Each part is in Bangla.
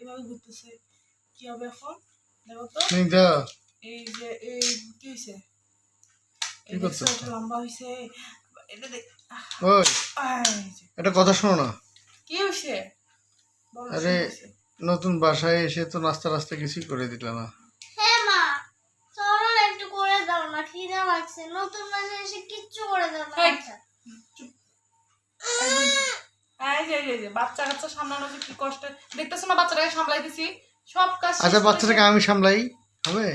এভাবে ঘুরতেছে। কি হবে এখন? দেখো তো। এই যে এই কি হয়েছে এটা লম্বা হয়েছে এটা দেখ একটা কথা শোনো না। কি হয়েছে আরে নতুন বাসায় এসে তো নাস্তা রাস্তা কিছুই করে দিল না। হ্যাঁ মা চলো একটু করে দাও না খিদে লাগছে নতুন মাসে এসে কিচ্ছু করে দাও না। এই, এই যে, এই যে, বাচ্চা কাচ্চা সামলানো যে কি কষ্ট। দেখতেছো না বাচ্চাটাকে সামলাইতেছি? সব কাজ আচ্ছা বাচ্চাটাকে আমি সামলাই হবে?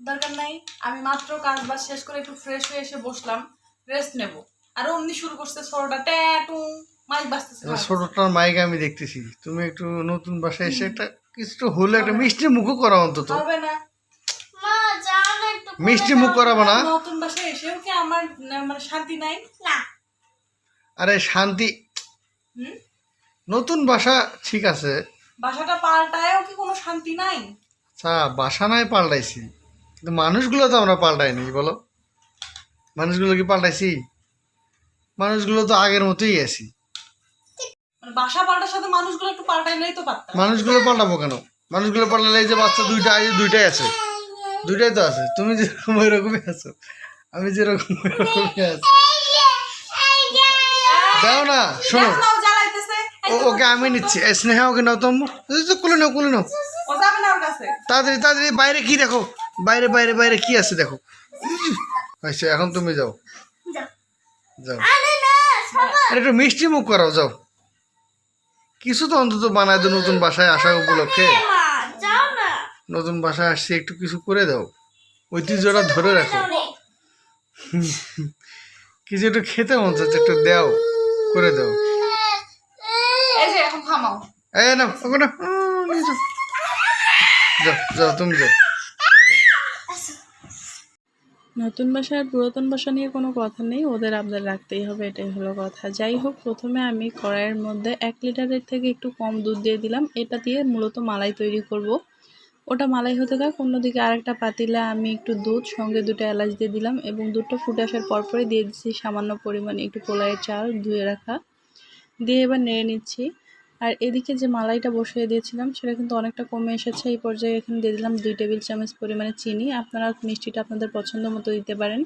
দরকার নাই আমি মাত্র কাজ বাজ শেষ করে একটু ফ্রেশ হয়ে এসে বসলাম রেস্ট নেব। আর অমনি শুরু করছে সরোটা ট্যাটু মাইক বাজতেছে মাইকে আমি দেখতেছি। তুমি একটু নতুন বাসায় এসে একটা কিছু হলে একটা মিষ্টি মুখও করা অন্তত। হবে না। মিষ্টি মুখ করাবো না? নতুন বাসায় এসেও কি আমার মানে শান্তি নাই? না। আরে শান্তি নতুন বাসা ঠিক আছে। বাসাটা পাল্টায়ও কি কোনো শান্তি নাই? আচ্ছা বাসা নয় পাল্টাইছি। কিন্তু মানুষগুলো তো আমরা পাল্টাইনি বলো। মানুষগুলো কি পাল্টাইছি? মানুষগুলো তো আগের মতোই আছি। মানে বাসা পাল্টার সাথে মানুষগুলো একটু পাল্টাইলেই তো পারতাম। মানুষগুলো পাল্টাবো কেন? মানুষগুলো পাল্টালে এই যে বাচ্চা দুইটা এই দুইটাই আছে। দুইটাই তো আছে। তুমি যেরকম ওইরকমই আছো। আমি যেরকম ওইরকমই আছি। দাও না শোনো দেখো না, ও জ্বালাইতেছে ও ওকে আমি নিচ্ছি। স্নেহা ওকে নাও তুমি কুলে নাও কুলে নাও। তাড়াতাড়ি তাড়াতাড়ি, বাইরে কি দেখো? বাইরে বাইরে বাইরে কি আছে দেখো? আচ্ছা এখন তুমি যাও। যাও। একটু মিষ্টি মুখ করাও, যাও। কিছু তো অন্তত বানায় দাও নতুন বাসায় আসা উপলক্ষে। নতুন বাসায় আসছি, একটু কিছু করে দাও। ঐতিহ্যটা ধরে রাখো। কিছু একটু খেতে মন চাচ্ছে, একটু দাও, করে দাও। থামাও। এই না ওখানে যাও। যাও তুমি যাও। নতুন বাসা আর পুরাতন বাসা নিয়ে কোনো কথা নেই ওদের আবদার রাখতেই হবে এটাই হলো কথা। যাই হোক প্রথমে আমি কড়াইয়ের মধ্যে এক লিটারের থেকে একটু কম দুধ দিয়ে দিলাম। এটা দিয়ে মূলত মালাই তৈরি করব। ওটা মালাই হতে থাক অন্যদিকে আরেকটা পাতিলে আমি একটু দুধ সঙ্গে দুটো এলাচ দিয়ে দিলাম এবং দুধটা ফুটে আসার পরপরই দিয়ে দিচ্ছি সামান্য পরিমাণে একটু পোলাইয়ের চাল ধুয়ে রাখা। দিয়ে এবার নেড়ে নিচ্ছি। আর এদিকে যে মালাইটা বসিয়ে দিয়েছিলাম, সেটা কিন্তু অনেকটা কমে এসেছে। এই পর্যায়ে এখানে দিয়ে দিলাম দুই টেবিল চামচ পরিমাণে চিনি। আপনারা মিষ্টিটা আপনাদের পছন্দ মতো দিতে পারেন।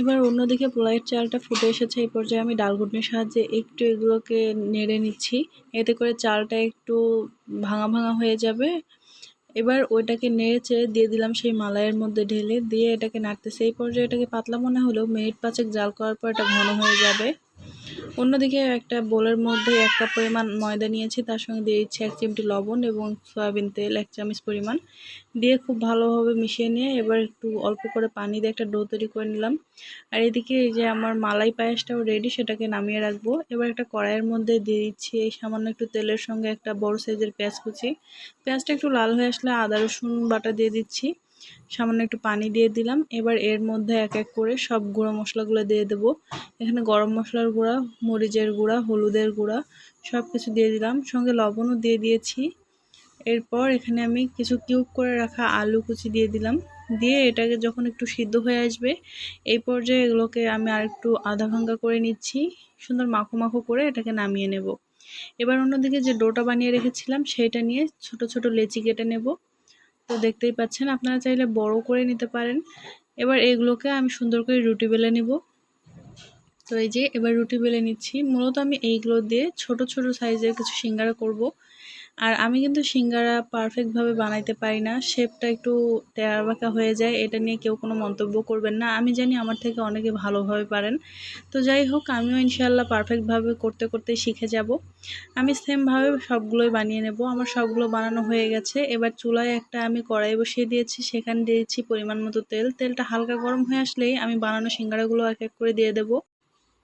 এবার অন্যদিকে পোলাইয়ের চালটা ফুটে এসেছে। এই পর্যায়ে আমি ডাল ঘুটনির সাহায্যে একটু এগুলোকে নেড়ে নিচ্ছি। এতে করে চালটা একটু ভাঙা ভাঙা হয়ে যাবে। এবার ওইটাকে নেড়ে চেড়ে দিয়ে দিলাম সেই মালাইয়ের মধ্যে ঢেলে। দিয়ে এটাকে নাড়তেছে। এই পর্যায়ে এটাকে পাতলা মনে হলেও মিনিট পাঁচেক জাল করার পর এটা ঘন হয়ে যাবে। অন্যদিকে একটা বোলের মধ্যে এক কাপ পরিমাণ ময়দা নিয়েছি, তার সঙ্গে দিয়ে দিচ্ছি এক চিমটি লবণ এবং সয়াবিন তেল, এক চামচ পরিমাণ। দিয়ে খুব ভালোভাবে মিশিয়ে নিয়ে এবার একটু অল্প করে পানি দিয়ে একটা ডো তৈরি করে নিলাম। আর এদিকে এই যে আমার মালাই পায়েসটাও রেডি সেটাকে নামিয়ে রাখব। এবার একটা কড়াইয়ের মধ্যে দিয়ে দিচ্ছি এই সামান্য একটু তেলের সঙ্গে একটা বড় সাইজের পেঁয়াজ কুচি। পেঁয়াজটা একটু লাল হয়ে আসলে আদা রসুন বাটা দিয়ে দিচ্ছি। সামান্য একটু পানি দিয়ে দিলাম। এবার এর মধ্যে এক এক করে সব গুঁড়ো মশলাগুলো দিয়ে দেবো। এখানে গরম মশলার গুঁড়া, মরিচের গুঁড়া, হলুদের গুঁড়া সব কিছু দিয়ে দিলাম। সঙ্গে লবণও দিয়ে দিয়েছি। এরপর এখানে আমি কিছু কিউব করে রাখা আলু কুচি দিয়ে দিলাম। দিয়ে এটাকে যখন একটু সিদ্ধ হয়ে আসবে, এই পর্যায়ে এগুলোকে আমি আর একটু আধা ভাঙ্গা করে নিচ্ছি। সুন্দর মাখো মাখো করে এটাকে নামিয়ে নেব। এবার অন্যদিকে যে ডোটা বানিয়ে রেখেছিলাম, সেইটা নিয়ে ছোট ছোট লেচি কেটে নেব। তো দেখতেই পাচ্ছেন, আপনারা চাইলে বড় করে নিতে পারেন। এবার এগুলোকে আমি সুন্দর করে রুটি বেলে নিব। তো এই যে এবার রুটি বেলে নিচ্ছি। মূলত আমি এইগুলো দিয়ে ছোট ছোট সাইজের কিছু সিঙ্গারা করব। আর আমি কিন্তু সিঙ্গারা পারফেক্টভাবে বানাইতে পারি না। শেপটা একটু তেরা বাঁকা হয়ে যায়, এটা নিয়ে কেউ কোনো মন্তব্য করবেন না। আমি জানি আমার থেকে অনেকে ভালোভাবে পারেন। তো যাই হোক, আমিও ইনশাল্লাহ পারফেক্টভাবে করতে করতে শিখে যাব। আমি সেমভাবে সবগুলোই বানিয়ে নেব। আমার সবগুলো বানানো হয়ে গেছে। এবার চুলায় একটা আমি কড়াই বসিয়ে দিয়েছি। সেখানে দিয়েছি পরিমাণ মতো তেল। তেলটা হালকা গরম হয়ে আসলেই আমি বানানো সিঙ্গারাগুলো এক এক করে দিয়ে দেবো।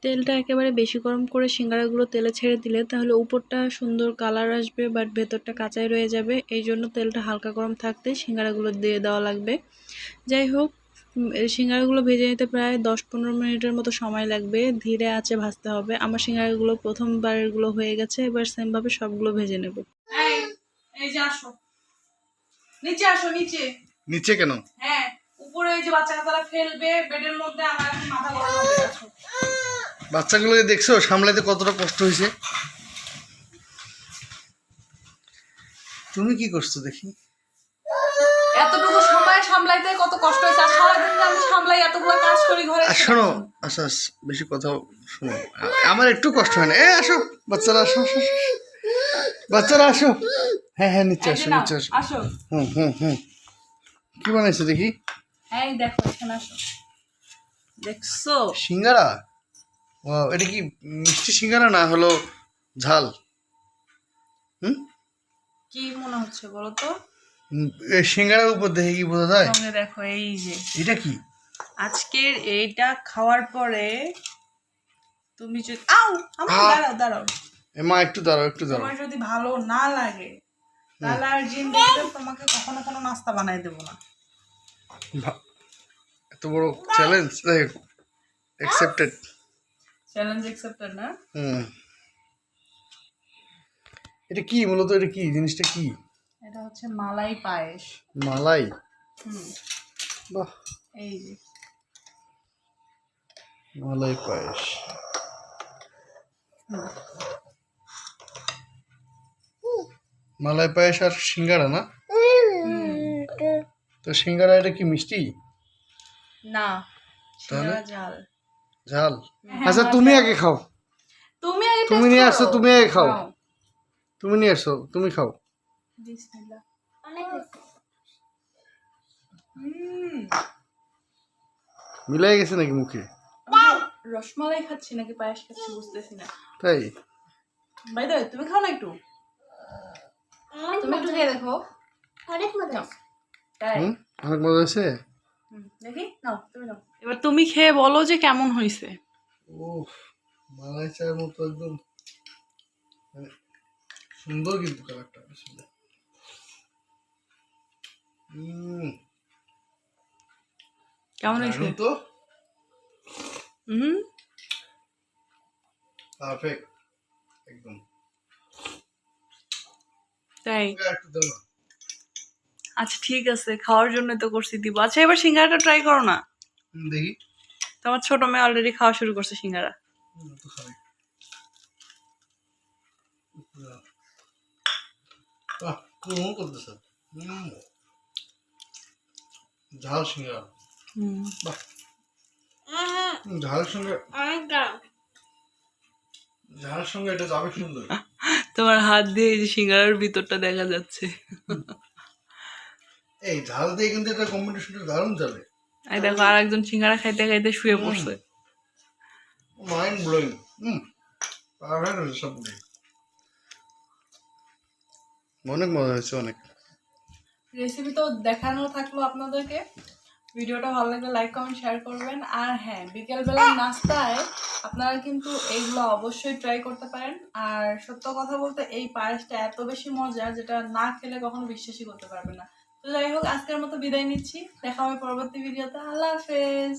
তেলটা একেবারে বেশি গরম করে সিঙ্গারাগুলো তেলে ছেড়ে দিলে তাহলে উপরটা সুন্দর কালার আসবে বাট ভেতরটা কাঁচাই রয়ে যাবে। এই জন্য তেলটা হালকা গরম থাকতে সিঙ্গারাগুলো দিয়ে দেওয়া লাগবে। যাই হোক সিঙ্গারাগুলো ভেজে নিতে প্রায় দশ পনেরো মিনিটের মতো সময় লাগবে। ধীরে আঁচে ভাজতে হবে। আমার সিঙ্গারাগুলো প্রথমবারেরগুলো হয়ে গেছে এবার সেমভাবে সবগুলো ভেজে নেব। এই এই যে আসো। নিচে আসো নিচে। নিচে কেন? হ্যাঁ উপরে এই যে বাচ্চা কাচ্চারা ফেলবে বেডের মধ্যে আমার মাথা গরম হয়ে গেছে। বাচ্চাগুলোকে দেখছ সামলাতে কতটা কষ্ট হয়েছে? তুমি কি করছ দেখি? এতটুকু সময় সামলাইতে কত কষ্ট হয়েছে? আর সারাদিন আমি সামলাই এতগুলো কাজ করি ঘরে শোনো আচ্ছা আচ্ছা, বেশি কথা শোনো। আমার একটু কষ্ট হয় না। এ আসো বাচ্চারা আসো। বাচ্চারা আসো। হ্যাঁ হ্যাঁ নিচে আসো নিচে আসো। আসো। হুম হুম হুম। কি বানাইছো দেখি? এই দেখো এখানে আসো। দেখছ? সিঙ্গারা? এটা কি মিষ্টি সিঙ্গারা না হলো ঝাল? হুম? কি মনে হচ্ছে বলো তো? এই সিঙ্গারার উপর দেখে কি বোঝা যায়? সঙ্গে দেখো এই যে। এটা কি? আজকের এইটা খাওয়ার পরে তুমি যদি আও আমার দাঁড়াও দাঁড়াও। মা একটু দাঁড়াও একটু দাঁড়াও। তোমার যদি ভালো না লাগে তাহলে আর জিন্দিগিতে তোমাকে কখনো কোনো নাস্তা বানাই দেবো না। এত বড় চ্যালেঞ্জ অ্যাকসেপ্টেড চ্যালেঞ্জ অ্যাকসেপ্টেড না? হুম। এটা কি মূলত? এটা কি? জিনিসটা কি? এটা হচ্ছে মালাই পায়েস। মালাই? হুম। বাহ। এই যে। মালাই পায়েস। মালাই পায়েস আর সিঙ্গারা না? তো সিঙ্গারা এটা কি মিষ্টি? না তাহলে? ঝাল। ঝাল। আচ্ছা তুমি আগে খাও। তুমি আগে তুমি নিয়ে। আসছো তুমি আগে খাও। তুমি নিয়ে আসছো তুমি খাও। অনেক মিলাই গেছে নাকি মুখে? রসমালাই খাচ্ছি নাকি পায়েস খাচ্ছি বুঝতেছি না। তাই? বাই দ্য তুমি খাও না একটু? তুমি একটু খেয়ে দেখো। অনেক মজা আছে। তাই? অনেক মজা হুম, দেখি? নাও তুমি নাও। এবার তুমি খেয়ে বলো যে কেমন হয়েছে ও মালাই চায়ের মতো একদম মানে সুন্দর কিন্তু কালারটা আসলে। কেমন হয়েছে তো। হুম পারফেক্ট একদম। তাই? একটু দাও না। আচ্ছা ঠিক আছে খাওয়ার জন্য তো করছি দিব। আচ্ছা এবার সিঙ্গারাটা ট্রাই করো না। দেখি। তোমার ছোট মেয়ে অলরেডি খাওয়া শুরু করছে সিঙ্গারা। হুম, তো খাই বাহ কোন করতেছে? হুম ঝাল সিঙ্গারা। হুম। বাহ। উম, হুম, ঝাল সঙ্গে ঝাল সঙ্গে এটা যাবে সুন্দর। তোমার হাত দিয়ে এই যে সিঙ্গারার ভিতরটা দেখা যাচ্ছে। এই ঝাল দিয়ে কিন্তু এটা কম্বিনেশনটা দারুণ চলে এই দেখো আর একজন সিঙ্গারা খাইতে খাইতে শুয়ে পড়ছে। মাইন্ড ব্লোয়িং হুম। পারফেক্ট হয়েছে সবগুলি অনেক মজা হয়েছে অনেক। রেসিপি তো দেখানো থাকল আপনাদেরকে। ভিডিওটা ভালো লাগলে লাইক কমেন্ট শেয়ার করবেন। আর হ্যাঁ বিকেলবেলার নাস্তায় আপনারা কিন্তু এইগুলো অবশ্যই ট্রাই করতে পারেন। আর সত্য কথা বলতে এই পায়েসটা এত বেশি মজা যেটা না খেলে কখনো বিশ্বাসই করতে পারবে না। তো যাই হোক আজকের মতো বিদায় নিচ্ছি। দেখা হবে পরবর্তী ভিডিওতে। আল্লাহ হাফেজ।